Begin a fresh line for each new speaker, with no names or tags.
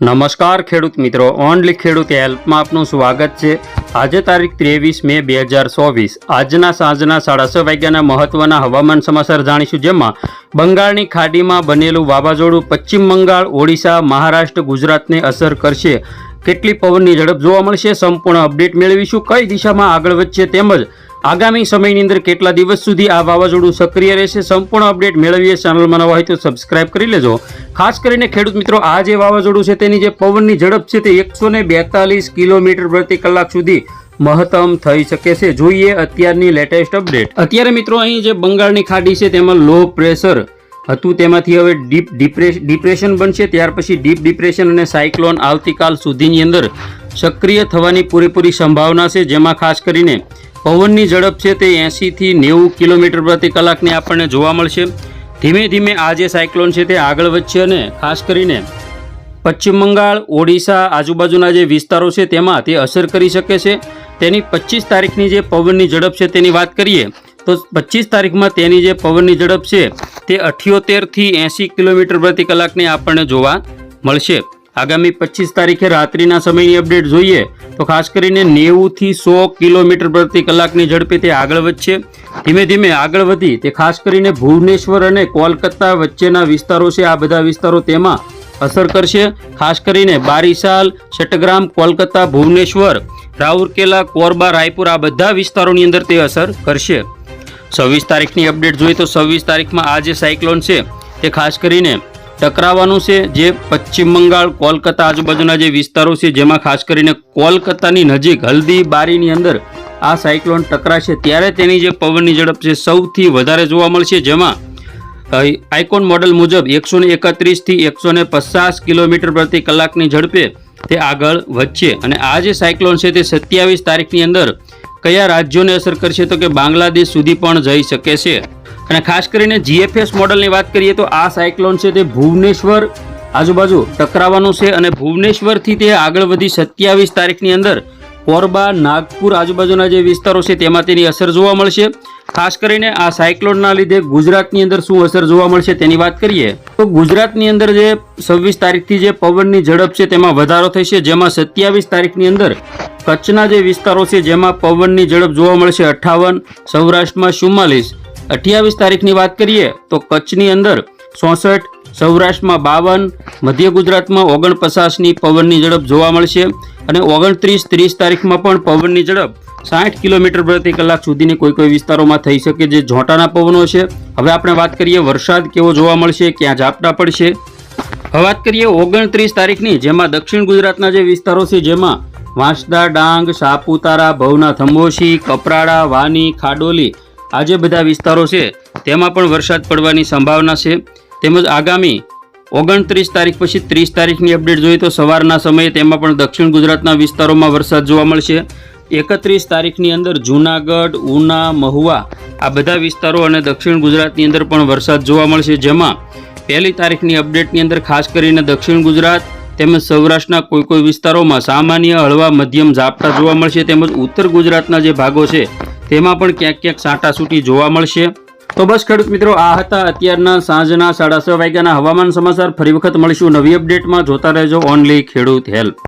નમસ્કાર ખેડૂત મિત્રો, ઓનલી ખેડૂત હેલ્પમાં આપનું સ્વાગત છે. આજે તારીખ ત્રેવીસ મે બે હજાર ચોવીસ. આજના સાંજના સાડા છ વાગ્યાના મહત્વના હવામાન સમાચાર જાણીશું, જેમાં બંગાળની ખાડીમાં બનેલું વાવાઝોડું પશ્ચિમ બંગાળ, ઓડિશા, મહારાષ્ટ્ર, ગુજરાતને અસર કરશે. કેટલી પવનની ઝડપ જોવા મળશે, સંપૂર્ણ અપડેટ મેળવીશું. કઈ દિશામાં આગળ વધશે તેમજ આગામી સમયની અંદર કેટલા દિવસ સુધી આ વાવાઝોડું સક્રિય રહેશે સંપૂર્ણ અપડેટ મેળવીએ ચેનલમાં નવા હોય તો સબસ્ક્રાઇબ કરી લેજો. ખાસ કરીને ખેડૂત મિત્રો, આ જે વાવાઝોડું છે તેની જે પવનની ઝડપ છે તે એકસો બેતાલીસ કિલોમીટર પ્રતિ કલાક સુધી મહત્તમ થઈ શકે છે. જોઈએ અત્યારની લેટેસ્ટ અપડેટ. અત્યારે મિત્રો, અહીં જે બંગાળની ખાડી છે તેમાં લો પ્રેશર હતું. તેમાંથી હવે ડીપ ડિપ્રેશ, ડિપ્રેશન બનશે. ત્યાર પછી ડીપ ડિપ્રેશન અને સાયક્લોન આવતીકાલ સુધીની અંદર સક્રિય થવાની પૂરેપૂરી સંભાવના છે, જેમાં ખાસ કરીને પવનની ઝડપ છે તે એંશીથી નેવું કિલોમીટર પ્રતિ કલાકની આપણને જોવા મળશે. ધીમે ધીમે આ જે સાયક્લોન છે તે આગળ વધશે અને ખાસ કરીને પશ્ચિમ બંગાળ, ઓડિશા, આજુબાજુના જે વિસ્તારો છે તેમાં તે અસર કરી શકે છે. તેની પચીસ તારીખની જે પવનની ઝડપ છે તેની વાત કરીએ, તો પચીસ તારીખમાં તેની જે પવનની ઝડપ છે તે અઠ્યોતેરથી એંશી કિલોમીટર પ્રતિ કલાકની આપણને જોવા મળશે. આગામી પચીસ તારીખે રાત્રિના સમયની અપડેટ જોઈએ તો ખાસ કરીને નેવુંથી સો કિલોમીટર પ્રતિ કલાકની ઝડપે તે આગળ વધશે. ધીમે ધીમે આગળ વધી તે ખાસ કરીને ભુવનેશ્વર અને કોલકાતા વચ્ચેના વિસ્તારો છે. આ બધા વિસ્તારો તેમાં અસર કરશે. ખાસ કરીને બારીસાલ ચટ્ટગ્રામ કોલકાતા, ભુવનેશ્વર, રાઉરકેલા, કોરબા, રાયપુર આ બધા વિસ્તારોની અંદર તે અસર કરશે. છવ્વીસ તારીખની અપડેટ જોઈએ તો છવ્વીસ તારીખમાં આ જે સાયક્લોન છે તે ખાસ કરીને ટકરાવાનું છે, જે પશ્ચિમ બંગાળ, કોલકાતા આજુબાજુના જે વિસ્તારો છે, જેમાં ખાસ કરીને કોલકાતાની નજીક હલ્દી બારીની અંદર આ સાયક્લોન ટકરાશે, ત્યારે તેની જે પવનની ઝડપ છે, સૌથી વધારે જોવા મળશે, જેમાં આઇકોન મોડલ મુજબ એકસો ને એકત્રીસથી એકસો ને પચાસ કિલોમીટર પ્રતિ કલાકની ઝડપે તે આગળ વધશે. અને આ જે સાયક્લોન છે, તે સત્યાવીસ તારીખની અંદર કયા રાજ્યોને અસર કરશે, તો કે બાંગ્લાદેશ સુધી પણ જઈ શકે છે. અને ખાસ કરીને જીએફએસ મોડલની વાત કરીએ તો આ સાયક્લોન છે તે ભુવનેશ્વર આજુબાજુ ટકરાવાનું છે અને ભુવનેશ્વરથી તે આગળ વધી સત્યાવીસ તારીખની અંદર કોરબા નાગપુર આજુબાજુના જે વિસ્તારો છે તેમાં તેની અસર જોવા મળશે. ખાસ કરીને આ સાયક્લોનના લીધે ગુજરાતની અંદર શું અસર જોવા મળશે તેની વાત કરીએ. તો ગુજરાતની અંદર જે છવ્વીસ તારીખથી જે પવનની ઝડપ છે તેમાં વધારો થશે, જેમાં સત્યાવીસ તારીખની અંદર કચ્છના જે વિસ્તારો છે જેમાં પવનની ઝડપ જોવા મળશે અઠ્ઠાવન સૌરાષ્ટ્રમાં ચુમ્માલીસ અઠ્યાવીસ તારીખની વાત કરીએ તો કચ્છની અંદર ચોસઠ સૌરાષ્ટ્રમાં બાવન, મધ્ય ગુજરાતમાં ઓગણપચાસની પવનની ઝડપ જોવા મળશે અને ઓગણત્રીસ, ત્રીસ તારીખમાં પણ પવનની ઝડપ સાઠ કિલોમીટર પ્રતિ કલાક સુધીની કોઈ કોઈ વિસ્તારોમાં થઈ શકે જે ઝોંટાના પવનો છે. હવે આપણે વાત કરીએ વરસાદ કેવો જોવા મળશે, ક્યાં ઝાપટા પડશે. હવે વાત કરીએ ઓગણત્રીસ તારીખની, જેમાં દક્ષિણ ગુજરાતના જે વિસ્તારો છે, જેમાં વાંસદા, ડાંગ, સાપુતારા ભવના થંબોશી કપરાડા, વાની, ખાડોલી આ જે બધા વિસ્તારો છે, તેમાં પણ વરસાદ પડવાની સંભાવના છે. તેમજ આગામી ઓગણત્રીસ તારીખ પછી ત્રીસ તારીખની અપડેટ જોઈએ તો સવારના સમયે તેમાં પણ દક્ષિણ ગુજરાતના વિસ્તારોમાં વરસાદ જોવા મળશે. એકત્રીસ તારીખની અંદર જૂનાગઢ, ઉના, મહુવા આ બધા વિસ્તારો અને દક્ષિણ ગુજરાતની અંદર પણ વરસાદ જોવા મળશે. જેમાં પહેલી તારીખની અપડેટની અંદર ખાસ કરીને દક્ષિણ ગુજરાત તેમજ સૌરાષ્ટ્રના કોઈ કોઈ વિસ્તારોમાં સામાન્ય હળવા મધ્યમ ઝાપટા જોવા મળશે. તેમજ ઉત્તર ગુજરાતના જે ભાગો છે તેમાં પણ ક્યાંક ક્યાંક સાંટાસૂટી જોવા મળશે. તો બસ ખેડૂત મિત્રો, આ હતા અત્યારના સાંજના સાડા છ વાગ્યાના હવામાન સમાચાર. ફરી વખત મળીશું નવી અપડેટમાં. જોતા રહેજો ઓનલી ખેડૂત હેલ્પ.